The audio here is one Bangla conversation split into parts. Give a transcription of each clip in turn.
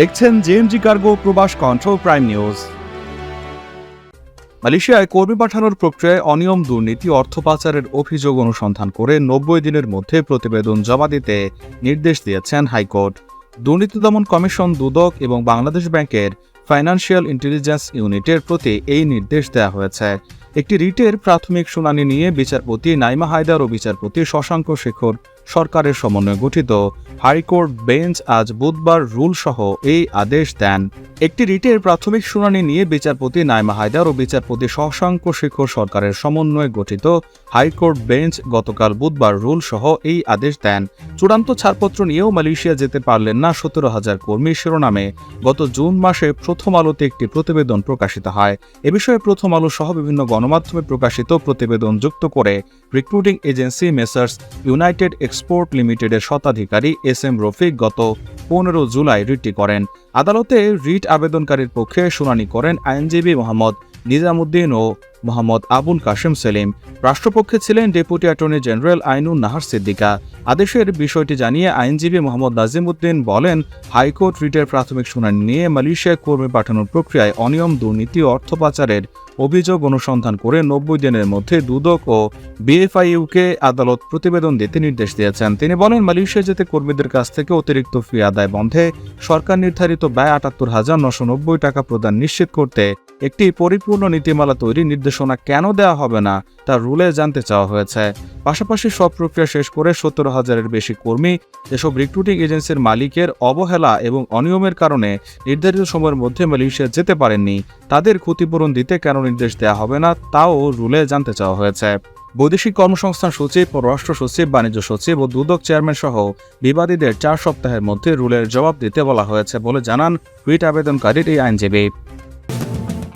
দেখছেন জেএমজি কার্গো প্রবাস কন্ট্রোল প্রাইম নিউজ মালয়েশিয়ায় কর্মী পাঠানোর প্রক্রিয়ায় অনিয়ম দুর্নীতি, অর্থ পাচারের অভিযোগ অনুসন্ধান করে নব্বই দিনের মধ্যে প্রতিবেদন জমা দিতে নির্দেশ দিয়েছেন হাইকোর্ট। দুর্নীতি দমন কমিশন দুদক এবং বাংলাদেশ ব্যাংকের ফাইন্যান্সিয়াল ইন্টেলিজেন্স ইউনিটের প্রতি এই নির্দেশ দেওয়া হয়েছে। একটি রিটের প্রাথমিক শুনানি নিয়ে বিচারপতি নাইমা হায়দার ও বিচারপতি শশাঙ্ক শেখর সরকারের সমন্বয়ে গঠিত হাইকোর্ট বেঞ্চ আজ বুধবার রুল সহ এই আদেশ দেন। একটি রিটের প্রাথমিক শুনানি নিয়ে বিচারপতি নাইমা হায়দার ও বিচারপতি শশাঙ্ক শেখর সরকারের সমন্বয়ে গঠিত হাইকোর্ট বেঞ্চ গতকাল বুধবার রুল সহ এই আদেশ দেন। চূড়ান্ত ছাড়পত্র নিয়েও মালয়েশিয়া যেতে পারলেন না সতেরো হাজার কর্মী। শিরোনামে, গত জুন মাসে প্রথম আলোতে একটি প্রতিবেদন প্রকাশিত হয়। এ বিষয়ে প্রথম আলো সহ বিভিন্ন গণমাধ্যমে প্রকাশিত প্রতিবেদন যুক্ত করে recruiting agency messrs united export লিমিটেডের শতাধিকারী এস এম রফিক গত পনেরো জুলাই রিটটি করেন। আদালতে রিট আবেদনকারীর পক্ষে শুনানি করেন আইনজীবী মোহাম্মদ নিজামুদ্দিন ও মোহাম্মদ আবুল কাশেম সেলিম। রাষ্ট্রপক্ষে ছিলেন deputy attorney general Ainun Nahar Siddiqua. আদেশের বিষয়টি জানিয়ে আইনজীবী মোহাম্মদ নাজিম উদ্দিন বলেন, হাইকোর্ট রিটের প্রাথমিক শুনানি নিয়ে মালয়েশিয়ায় কর্মী পাঠানোর প্রক্রিয়ায় অনিয়ম, দুর্নীতি অর্থ পাচারের অভিযোগ অনুসন্ধান করে নব্বই দিনের মধ্যে দুদক ও বিএফআইইউকে আদালত প্রতিবেদন দিতে নির্দেশ দিয়েছেন। তিনি বলেন মালয়েশিয়া যেতে কর্মীদের কাছ থেকে অতিরিক্ত ফি আদায় বন্ধে সরকার নির্ধারিত ব্যয় আটাত্তর হাজার নশো নব্বই টাকা প্রদান নিশ্চিত করতে একটি পরিপূর্ণ নীতিমালা তৈরির নির্দেশনা কেন দেওয়া হবে না, তা রুলে জানতে চাওয়া হয়েছে। পাশাপাশি সব প্রক্রিয়া শেষ করে সত্তর হাজারের বেশি কর্মী যেসব রিক্রুটিং এজেন্সির মালিকের অবহেলা এবং অনিয়মের কারণে নির্ধারিত সময়ের মধ্যে মালয়েশিয়া যেতে পারেননি, তাদের ক্ষতিপূরণ দিতে কেন নির্দেশ দেওয়া হবে না, তাও রুলে জানতে চাওয়া হয়েছে। বৈদেশিক কর্মসংস্থান সচিব, পররাষ্ট্র সচিব, বাণিজ্য সচিব ও দুদক চেয়ারম্যান সহ বিবাদীদের চার সপ্তাহের মধ্যে রুলের জবাব দিতে বলা হয়েছে বলে জানান রিট আবেদনকারীর এই আইনজীবী।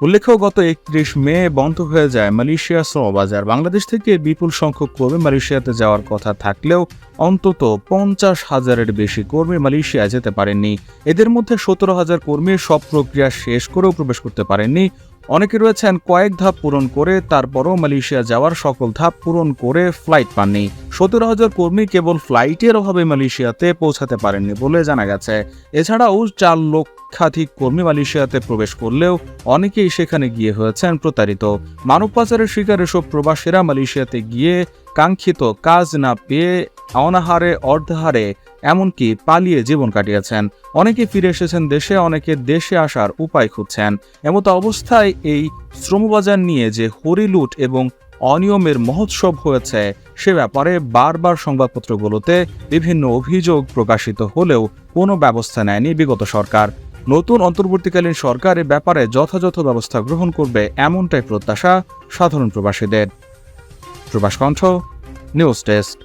উল্লেখ্য, গত একত্রিশ মে বন্ধ হয়ে যায় মালয়েশিয়া শ্রমবাজার। বাংলাদেশ থেকে বিপুল সংখ্যক কর্মী মালয়েশিয়াতে যাওয়ার কথা থাকলেও অন্তত পঞ্চাশ হাজারের বেশি কর্মী মালয়েশিয়া যেতে পারেননি। এদের মধ্যে সতেরো হাজার কর্মী সব প্রক্রিয়া শেষ করেও প্রবেশ করতে পারেননি। অনেকে রয়েছেন কয়েক ধাপ পূরণ করে, তারপরও মালয়েশিয়া যাওয়ার সকল ধাপ পূরণ করে ফ্লাইট পাননি। সতেরো হাজার কর্মী কেবল ফ্লাইটের অভাবে মালয়েশিয়াতে পৌঁছাতে পারেননি বলে জানা গেছে। এছাড়াও চার লক্ষাধিক কর্মী মালয়েশিয়াতে প্রবেশ করলেও অনেকেই সেখানে গিয়ে হয়েছেন প্রতারিত। মানব পাচারের শিকার এসব প্রবাসীরা মালয়েশিয়াতে গিয়ে কাঙ্ক্ষিত কাজ না পেয়ে অনাহারে, অর্ধাহারে এমনকি পালিয়ে জীবন কাটিয়েছেন। অনেকে ফিরে এসেছেন দেশে, অনেকে দেশে আসার উপায় খুঁজছেন। এমতো অবস্থায় এই শ্রমবাজার নিয়ে যে হরিলুট এবং অনিয়মের মহোৎসব হয়েছে, সে ব্যাপারে বারবার সংবাদপত্রগুলোতে বিভিন্ন অভিযোগ প্রকাশিত হলেও কোনো ব্যবস্থা নেয়নি বিগত সরকার। নতুন অন্তর্বর্তীকালীন সরকার এ ব্যাপারে যথাযথ ব্যবস্থা গ্রহণ করবে এমনটাই প্রত্যাশা সাধারণ প্রবাসীদের। প্রবাস কণ্ঠ, নিউজ ডেস্ক।